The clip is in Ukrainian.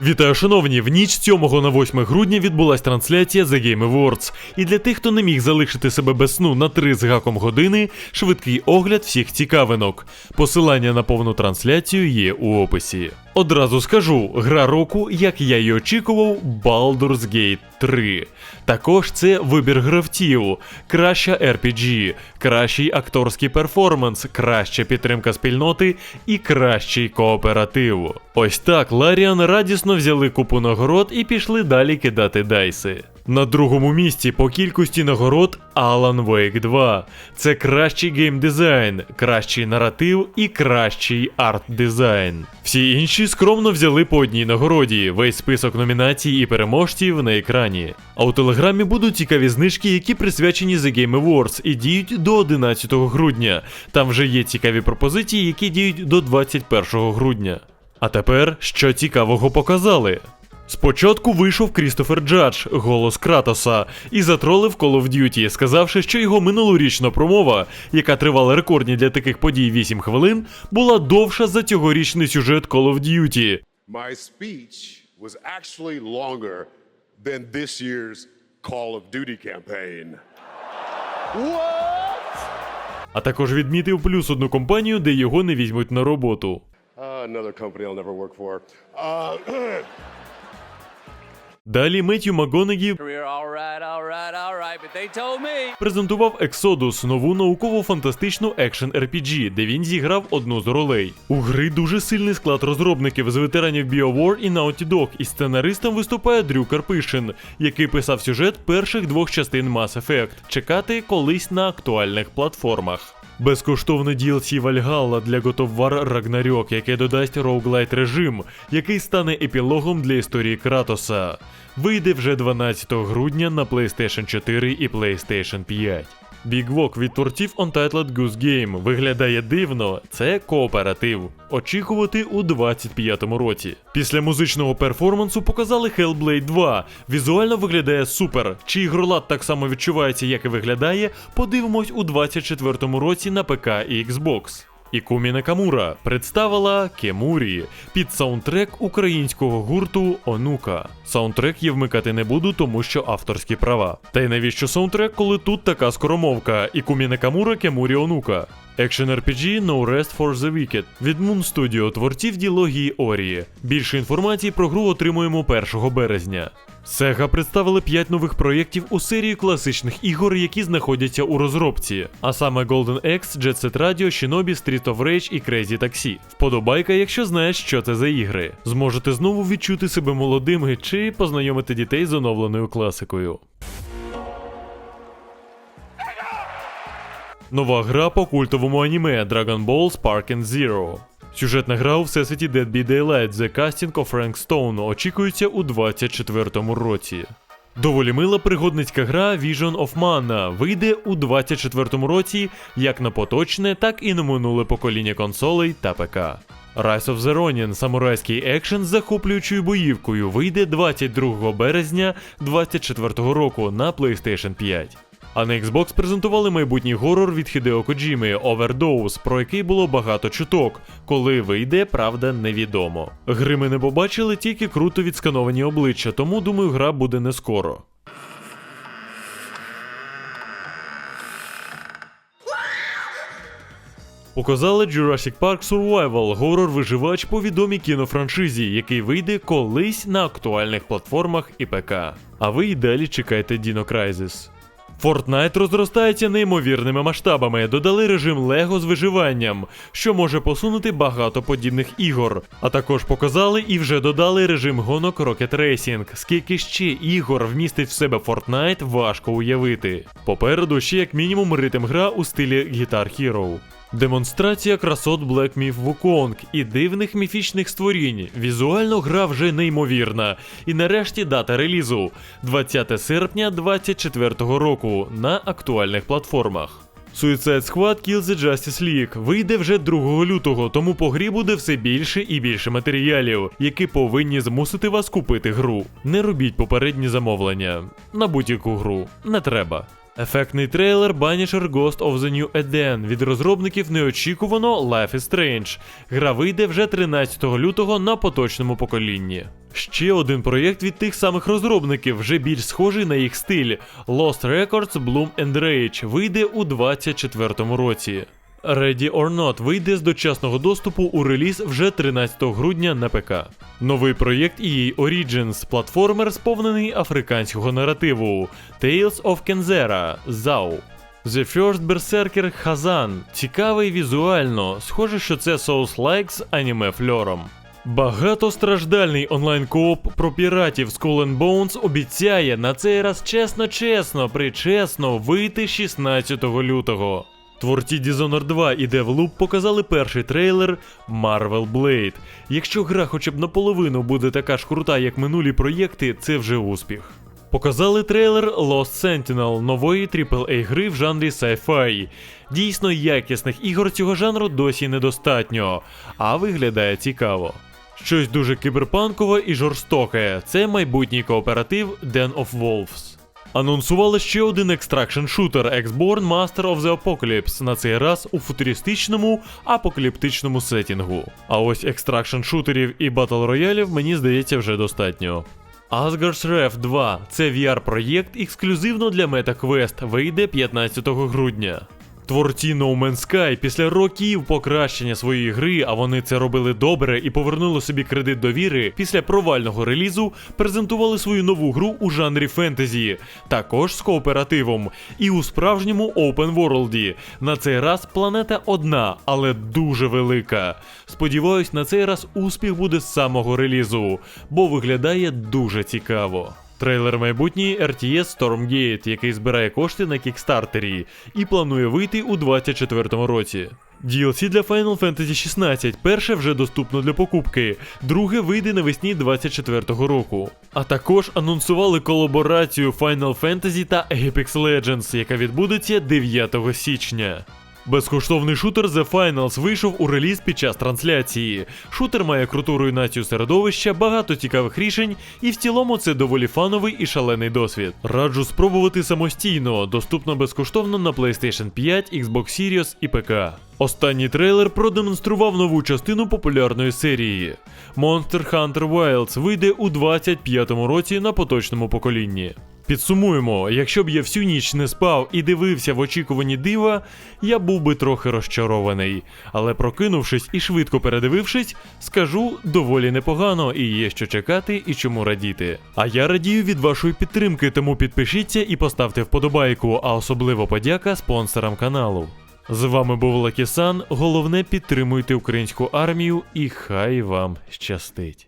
Вітаю, шановні! В ніч 7 на 8 грудня відбулась трансляція The Game Awards. І для тих, хто не міг залишити себе без сну на 3 з гаком години, швидкий огляд всіх цікавинок. Посилання на повну трансляцію є у описі. Одразу скажу, гра року, як я й очікував, Baldur's Gate 3. Також це вибір гравців, краща RPG, кращий акторський перформанс, краща підтримка спільноти і кращий кооператив. Ось так Ларіан радісно взяли купу нагород і пішли далі кидати дайси. На другому місці по кількості нагород Alan Wake 2. Це кращий геймдизайн, кращий наратив і кращий арт-дизайн. Всі інші скромно взяли по одній нагороді. Весь список номінацій і переможців на екрані. А у телеграмі будуть цікаві знижки, які присвячені The Game Awards і діють до 11 грудня. Там вже є цікаві пропозиції, які діють до 21 грудня. А тепер що цікавого показали? Спочатку вийшов Крістофер Джадж, голос Кратоса, і затролив Call of Duty, сказавши, що його минулорічна промова, яка тривала рекордні для таких подій 8 хвилин, була довша за цьогорічний сюжет Call of Duty. My speech was actually longer than this year's Call of Duty campaign. А також відмітив плюс одну компанію, де його не візьмуть на роботу. Another company I'll never work for. Uh, Далі Меттью МакГонегі. All right, all right, all right. But they told me. презентував Exodus, нову науково-фантастичну екшен RPG, де він зіграв одну з ролей. У гри дуже сильний склад розробників з ветеранів BioWare і Naughty Dog, і сценаристом виступає Дрю Карпишин, який писав сюжет перших двох частин Mass Effect. Чекати колись на актуальних платформах. Безкоштовне DLC Valhalla для God of War Ragnarok, яке додасть роуглайт режим, який стане епілогом для історії Кратоса. Вийде вже 12 грудня на PlayStation 4 і PlayStation 5. Big Walk від тортів Untitled Goose Game виглядає дивно, це кооператив. Очікувати у 25-му році. Після музичного перформансу показали Hellblade 2. Візуально виглядає супер. Чи ігролад так само відчувається, як і виглядає, подивимось у 24-му році на ПК і Xbox. Ікумі Накамура представила Кемурі під саундтрек українського гурту Онука. Саундтрек я вмикати не буду, тому що авторські права. Та й навіщо саундтрек, коли тут така скоромовка Ікумі Накамура Кемурі Онука. Action RPG No Rest for the Wicked від Moon Studio, творців діалогії Орії. Більше інформації про гру отримуємо 1 березня. Sega представили 5 нових проєктів у серії класичних ігор, які знаходяться у розробці, а саме Golden Axe, Jet Set Radio, Shinobi, Street of Rage і Crazy Taxi. Вподобайка, якщо знаєш, що це за ігри. Зможете знову відчути себе молодими чи познайомити дітей з оновленою класикою. Нова гра по культовому аніме Dragon Ball Spark and Zero. Сюжетна гра у всесвіті Dead by Daylight The Casting of Frank Stone очікується у 24-му році. Доволі мила пригодницька гра Vision of Mana вийде у 24-му році як на поточне, так і на минуле покоління консолей та ПК. Rise of the Ronin – самурайський екшен з захоплюючою боївкою вийде 22 березня 24 року на PlayStation 5. А на Xbox презентували майбутній горор від Хідео Коджіми Overdose, про який було багато чуток. Коли вийде, правда, невідомо. Гри ми не побачили, тільки круто відскановані обличчя, тому думаю, гра буде не скоро. Показали Jurassic Park Survival, горор-виживач по відомій кінофраншизі, який вийде колись на актуальних платформах і ПК. А ви й далі чекайте Dino Crisis. Fortnite розростається неймовірними масштабами, додали режим Лего з виживанням, що може посунути багато подібних ігор. А також показали і вже додали режим гонок Rocket Racing. Скільки ще ігор вмістить в себе Fortnite, важко уявити. Попереду ще як мінімум ритм гра у стилі Guitar Hero. Демонстрація красот Black Myth Wukong і дивних міфічних створінь. Візуально гра вже неймовірна. І нарешті дата релізу 20 серпня 2024 року на актуальних платформах. Suicide Squad Kill the Justice League вийде вже 2 лютого, тому по грі буде все більше і більше матеріалів, які повинні змусити вас купити гру. Не робіть попередні замовлення на будь-яку гру. Не треба. Ефектний трейлер Banisher Ghost of the New Eden від розробників неочікувано Life is Strange. Гра вийде вже 13 лютого на поточному поколінні. Ще один проєкт від тих самих розробників, вже більш схожий на їх стиль. Lost Records Bloom and Rage вийде у 2024 році. Ready or Not вийде з дочасного доступу у реліз вже 13 грудня на ПК. Новий проєкт EA Origins, платформер, сповнений африканського наративу Tales of Kenzera ZAO. The First Berserker Khazan. Цікавий візуально, схоже, що це Souls-like з аніме фльором. Багатостраждальний онлайн-кооп про піратів Skull and Bones обіцяє на цей раз чесно-чесно, причесно вийти 16 лютого. Творці Dishonored 2 і Deathloop показали перший трейлер Marvel Blade. Якщо гра хоча б наполовину буде така ж крута, як минулі проєкти, це вже успіх. Показали трейлер Lost Sentinel нової AAA гри в жанрі sci-fi. Дійсно якісних ігор цього жанру досі недостатньо, а виглядає цікаво. Щось дуже кіберпанкове і жорстоке. Це майбутній кооператив Den of Wolves. Анонсували ще один екстракшн шутер X-Born Master of the Apocalypse, на цей раз у футуристичному апокаліптичному сетінгу. А ось екстракшн шутерів і батл роялів мені здається вже достатньо. Asgard's Rev 2 це VR-проєкт ексклюзивно для MetaQuest, вийде 15 грудня. Творці No Man's Sky після років покращення своєї гри, а вони це робили добре і повернули собі кредит довіри, після провального релізу презентували свою нову гру у жанрі фентезі, також з кооперативом, і у справжньому Open World. На цей раз планета одна, але дуже велика. Сподіваюсь, на цей раз успіх буде з самого релізу, бо виглядає дуже цікаво. Трейлер майбутній RTS Stormgate, який збирає кошти на кікстартері і планує вийти у 2024 році. DLC для Final Fantasy 16 перше вже доступно для покупки, друге вийде навесні 2024 року. А також анонсували колаборацію Final Fantasy та Apex Legends, яка відбудеться 9 січня. Безкоштовний шутер The Finals вийшов у реліз під час трансляції. Шутер має круту руйнацію середовища, багато цікавих рішень, і в цілому це доволі фановий і шалений досвід. Раджу спробувати самостійно, доступно безкоштовно на PlayStation 5, Xbox Series і ПК. Останній трейлер продемонстрував нову частину популярної серії. Monster Hunter Wilds вийде у 25-му році на поточному поколінні. Підсумуємо, якщо б я всю ніч не спав і дивився в очікуванні дива, я був би трохи розчарований. Але прокинувшись і швидко передивившись, скажу доволі непогано і є що чекати і чому радіти. А я радію від вашої підтримки, тому підпишіться і поставте вподобайку, а особливо подяка спонсорам каналу. З вами був Лакісан. Головне підтримуйте українську армію і хай вам щастить.